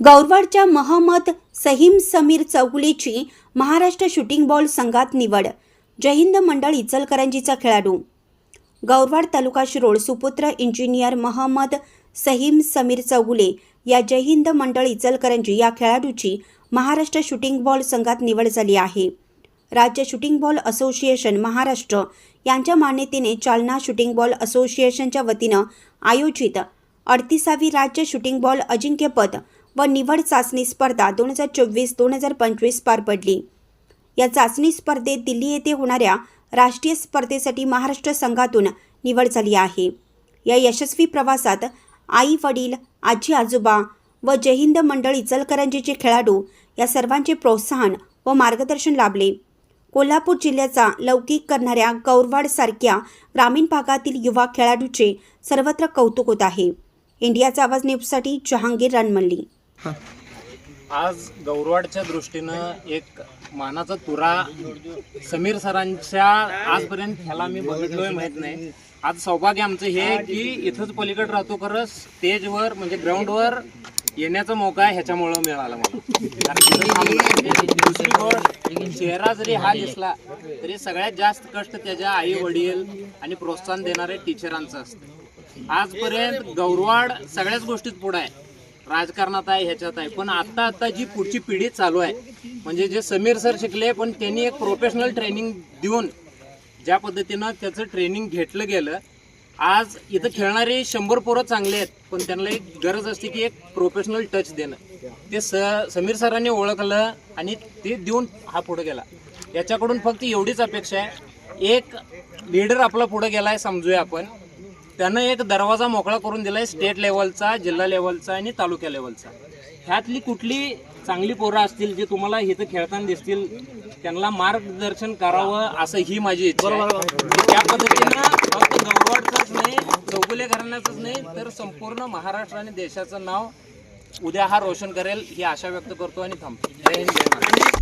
गौरवाडच्या महम्मद सहीम समीर चौगुलेची Maharashtra shooting ball संघात निवड. जय हिंद मंडळ इचलकरंजीचा खेळाडू. गौरवाड तालुका शिरोळ सुपुत्र इंजिनियर महम्मद सहीम समीर चौगुले या जय हिंद मंडळ इचलकरंजी या खेळाडूची महाराष्ट्र शूटिंग बॉल संघात निवड झाली आहे. राज्य शूटिंग बॉल असोसिएशन महाराष्ट्र यांच्या मान्यतेने चालना शूटिंग बॉल असोसिएशनच्या वतीनं आयोजित अडतीसावी राज्य शूटिंग बॉल अजिंक्यपद व निवड चाचणी स्पर्धा दोन हजार चोवीस दोन हजार पंचवीस पार पडली. या चाचणी स्पर्धेत दिल्ली येथे होणाऱ्या राष्ट्रीय स्पर्धेसाठी महाराष्ट्र संघातून निवड झाली आहे. या यशस्वी प्रवासात आई वडील आजी आजोबा व जय हिंद मंडळ इचलकरंजीचे खेळाडू या सर्वांचे प्रोत्साहन व मार्गदर्शन लाभले. कोल्हापूर जिल्ह्याचा लौकिक करणाऱ्या गौरवाडसारख्या ग्रामीण भागातील युवा खेळाडूचे सर्वत्र कौतुक होत आहे. इंडियाचा आवाज न्यूजसाठी जहांगीर रणमल्ली आज गौरवाडच्या दृष्टीनं एक मानाचा तुरा समीर सरांच्या आजपर्यंत ह्याला मी बघितलोय माहीत नाही. आज सौभाग्य आमचं हे की इथंच पलीकडे राहतो खरं स्टेजवर म्हणजे ग्राउंडवर येण्याचा मौका ह्याच्यामुळं मिळाला मला. कारण चेहरा जरी हा दिसला तरी सगळ्यात जास्त कष्ट त्याच्या आई वडील आणि प्रोत्साहन देणाऱ्या टीचरांचं असतं. आजपर्यंत गौरवाड सगळ्याच गोष्टीत पुढे आहे. राजकारणात आहे ह्याच्यात आहे. पण आता आता जी पुढची पिढी चालू आहे म्हणजे जे समीर सर शिकले पण त्यांनी एक प्रोफेशनल ट्रेनिंग देऊन ज्या पद्धतीनं त्याचं ट्रेनिंग घेतलं गेलं आज इथं खेळणारे शंभर पोरं चांगले आहेत पण त्यांना एक गरज असते की एक प्रोफेशनल टच देणं. ते स समीर सरांनी ओळखलं आणि ते देऊन हा पुढे गेला. याच्याकडून फक्त एवढीच अपेक्षा आहे. एक लीडर आपला पुढे आहे समजूया आपण. त्यानं एक दरवाजा मोकळा करून दिलाय स्टेट लेवलचा जिल्हा लेवलचा आणि तालुका लेवलचा. ह्यातली कुठली चांगली पोरं असतील जे तुम्हाला इथं खेळताना दिसतील त्यांना मार्गदर्शन करावं असं ही माझी इच्छा आहे. त्या पद्धतीनं फक्त गौरवाडचंच नाही चौगुले घराण्याचंच नाही तर संपूर्ण महाराष्ट्र आणि देशाचं नाव उद्या हा रोशन करेल ही आशा व्यक्त करतो आणि थांबतो. जय हिंद जय महाराष्ट्र.